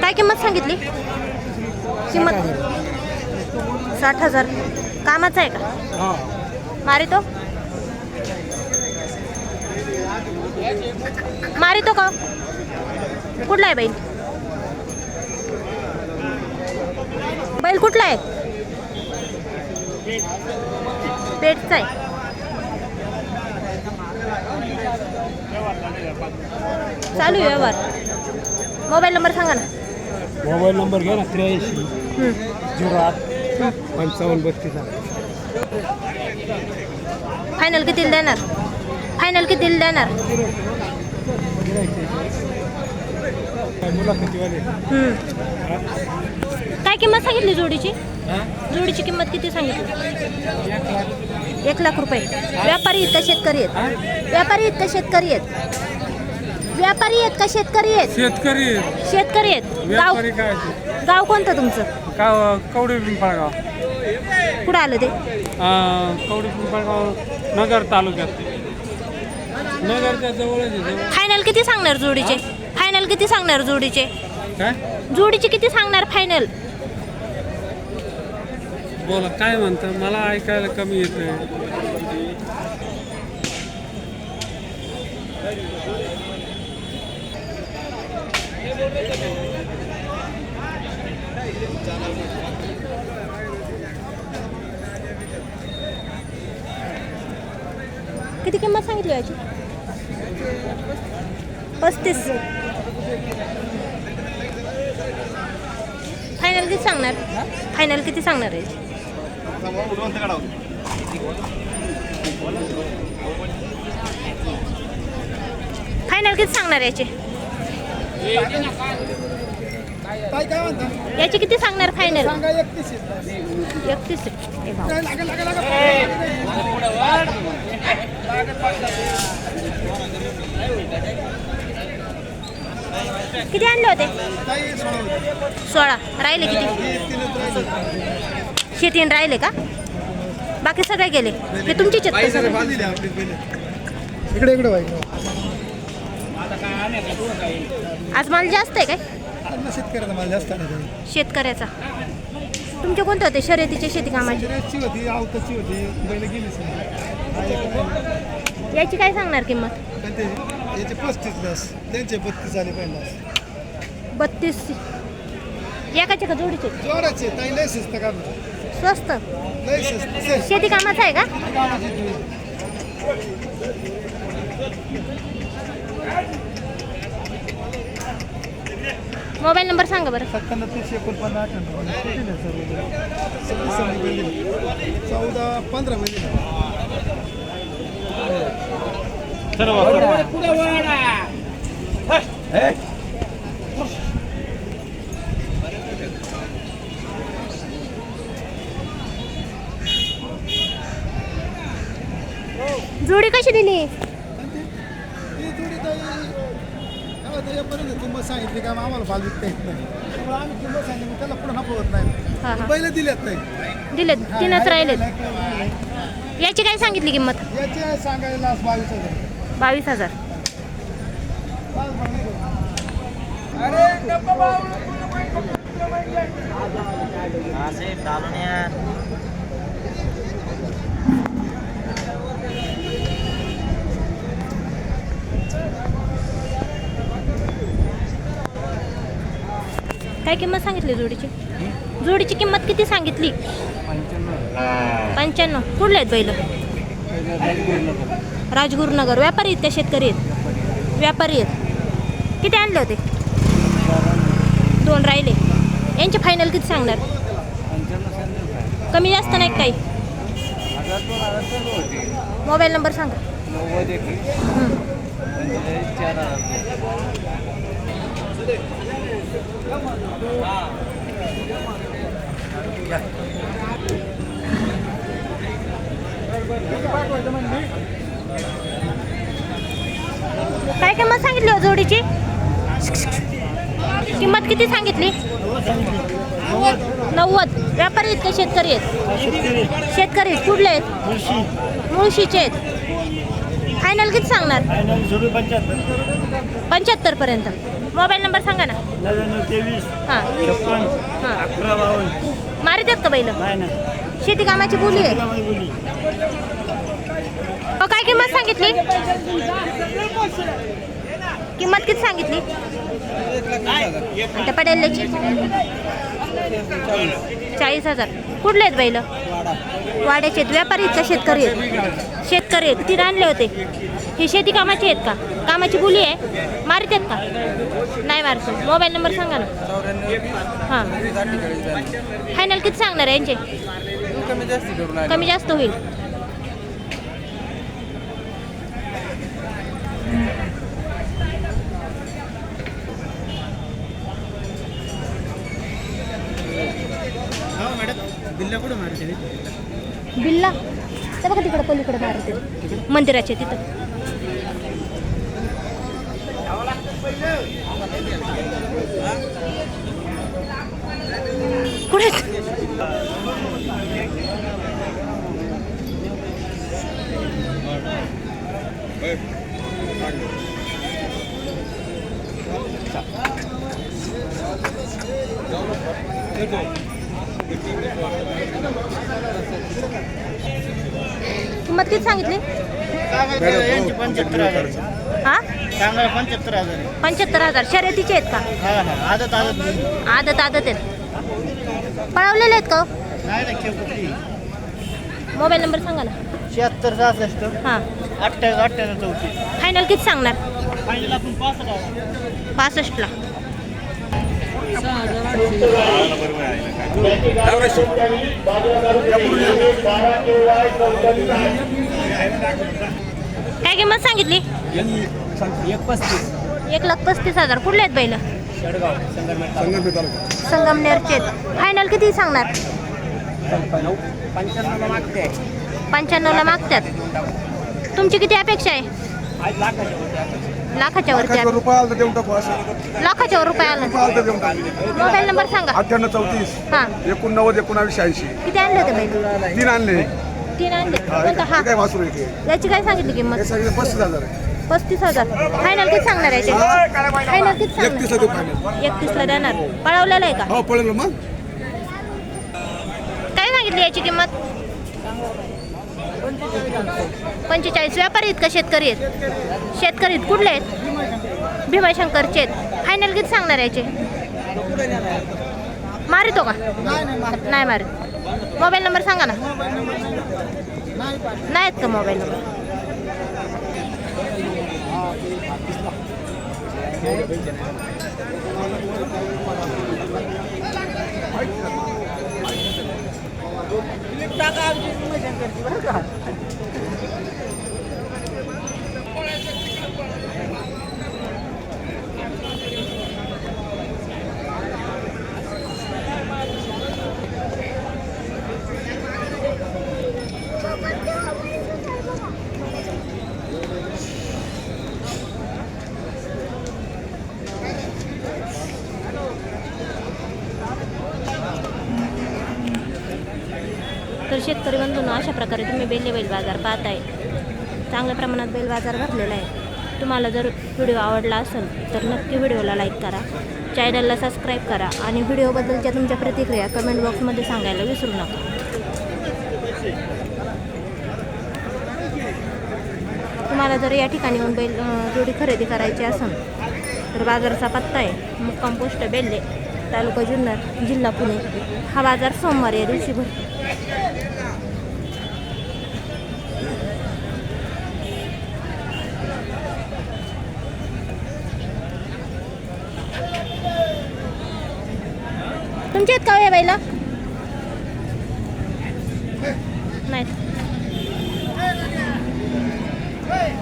काय किंमत सांगितली? किंमत? साठ हजार. कामाचा आहे का? मारितो? मारितो का? कुठला आहे बैल? बैल कुठला आहे? पेटचा आहे. चालू आहे व्यवहार. मोबाईल नंबर सांगा ना. मोबाईल नंबर घ्या ना त्र्याऐंशी. झिरो आठ. पंचावन्न बत्तीस फायनल कितीला देणार? फायनल कितीला देणार. काय किंमत सांगितली जोडीची? जोडीची किंमत किती सांगितली? एक लाख रुपये. व्यापारी आहेत का शेतकरी आहेत. व्यापारी आहेत का शेतकरी आहेत. व्यापारी आहेत का शेतकरी आहेत. शेतकरी शेतकरी आहेत. गाव व्यापारी काय गाव कोणतं तुमचं? का कवडे पिंपळगाव. कुठं आलं ते? अं, कवडे पिंपळगाव नगर तालुक्यात. नगरच्या जवळच आहे जवळ. फायनल किती सांगणार जोडीचे? फायनल किती सांगणार जोडीचे? काय? जोडीचे किती सांगणार फायनल बोला काय म्हणतं? मला ऐकायला कमी येतंय किती किंमत सांगितली याची? पस्तीस. फायनल किती सांगणार? फायनल किती सांगणार आहे फायनल किती सांगणार याचे? याचे किती सांगणार फायनल एकतीस किती आणले होते? सोळा राहिले किती? शेतीन राहिले का? बाकी सगळे गेले. हे तुमचीच आहेत का सगळे? दिली आपली पहिले इकडे इकडे बाई. आज माल जास्त आहे काय? त्यांना शेतकऱ्याचा मला जास्त नाही काही शेतकऱ्याचा. तुमचे कोणते होते? शर्यतीचे शेती कामाचे? होती आवताची होती. बैल गेलीच नाही याची काय सांगणार किंमत? पण ते याचे पस्तीस त्यांचे बत्तीस आले बत्तीस. एकाचे का जोडीचे? जोराचे. ताई लय शिस्त का स्वस्त. शेती कामाचा आहे का? मोबाईल नंबर सांगा बरं. सत्त्याण्णव तीनशे एकोणपन्नास. चौदा पंधरा बैल जोडी कशी दिली? ती किंमत सांगितली का आम्हाला फाल विकता येत नाही. त्यामुळे आम्ही किंमत सांगितली मग त्याला नफवत हा, नाही. हा. दिलेत तीनच राहिलेत. याची काय सांगितली किंमत? याचे सांगायला लास्ट बावीस हजार. बावीस हजार. काय किंमत सांगितली जोडीची? जोडीची किंमत किती सांगितली? पंच्याण्णव. कुठले आहेत बैल? राजगुरुनगर. व्यापारी आहेत का शेतकरी आहेत? व्यापारी आहेत. किती आणले होते? दोन राहिले. यांचे फायनल किती सांगणार? कमी जास्त नाही काही? मोबाईल नंबर सांगा. काय किंमत सांगितली हो जोडीची? किंमत किती सांगितली? नव्वद. व्यापारी आहेत. का शेतकरी आहेत. शेतकरी आहेत. कुठले आहेत? मुळशीचे आहेत. फायनल किती सांगणार? फायनल पंच्याहत्तर. पंच्याहत्तर पर्यंत. मोबाईल नंबर सांगा ना. नव्याण्णव तेवीस हां. छप्पन हां. अकरा बावन्न. मारितात का बैल? नाही नाही. शेती कामाची बोली आहे. बोली. हो काय किंमत सांगितली? किंमत किती सांगितली? आणि त्या पडेल्याची चाळीस हजार. कुठले आहेत बैल? वाड्याचे आहेत. व्यापारी आहेत का शेतकरी आहेत? शेतकरी आहेत. तिथे आणले होते. हे शेती कामाचे आहेत का? कामाची बोली आहे. मारित आहेत का? नाही मारत. मोबाईल नंबर सांगा ना. हां. फायनल किती सांगणार आहे यांचे? कमी कमी जास्त होईल. बिल्ला कुठं मारते बिल्ला? ते बघा तिकडं पलीकडे मारते. मंदिराच्या तिथं. कुठे किंमत किती सांगितली? पंच्याहत्तर हजार हा? पंच्याहत्तर हजार. आहे. पंच्याहत्तर हजार शर्यतीचे आहेत का? हा हा आदत आदत आदत आदत आहेत. पळवलेले आहेत का हो? मोबाईल नंबर सांगा ना. शहात्तर सहासष्ट. हां. अठ्ठावीस अठ्ठ्याण्णव चौतीस. फायनल किती सांगणार? फायनल आपण पासष्ट पासष्टला. काय किंमत सांगितली? एक पस्तीस एक लाख पस्तीस हजार. कुठले आहेत बैल? संगमनेरचे फायनल किती सांगणार? पंच्याण्णव पंच्याण्णवला मागतात. तुमची किती अपेक्षा आहे? लाखाच्या वरती. रुपये आलं तर देऊन टाकू असं. लाखाच्या वर रुपये आला. रुपये आलं तर देऊन टाकू. मोबाईल नंबर सांगा. अठ्ठ्याण्णव चौतीस हां. एकोणनव्वद एकोणावीस शहाऐंशी किती आणले होते बैल तीन आणले. तीन आणले. हा, कोणता? हा. हे काय वासरू आहे. ते? याची काय सांगितली किंमत? हे सगळे पस्तीस हजार आहे. पस्तीस हजार. फायनल किती सांगणार याची? फायनल किती एकतीस सांगणार फायनल एकतीसला देणार. पळवलेला आहे का? हो पडेल ना मग. काय सांगितली याची किंमत? पंचेचाळीस व्यापारी आहेत का शेतकरी आहेत? शेतकरी आहेत. कुठले आहेत? भीमाशंकरचे आहेत फायनल किती सांगणार याचे? मारितो का? नाही मारित. मोबाईल नंबर सांगा ना. नाही आहेत का मोबाईल नंबर तर शेतकरी बंधूंना अशा प्रकारे तुम्ही बेल्ले बैल बाजार पाहताय. चांगल्या प्रमाणात बैल बाजार भरलेला आहे. तुम्हाला जर व्हिडिओ आवडला असेल तर नक्की व्हिडिओला लाईक करा. चॅनलला सबस्क्राईब करा आणि व्हिडिओबद्दलच्या तुमच्या प्रतिक्रिया कमेंट बॉक्समध्ये सांगायला विसरू नका. तुम्हाला जर या ठिकाणी येऊन बैल जोडी खरेदी करायची असेल तर बाजारचा पत्ता आहे मुक्काम पोस्ट बेल्ले तालुका जुन्नर जिल्हा पुणे. हा बाजार सोमवारी या दिवशी भरतो. तुमच्या आहेत का हो या बाईला?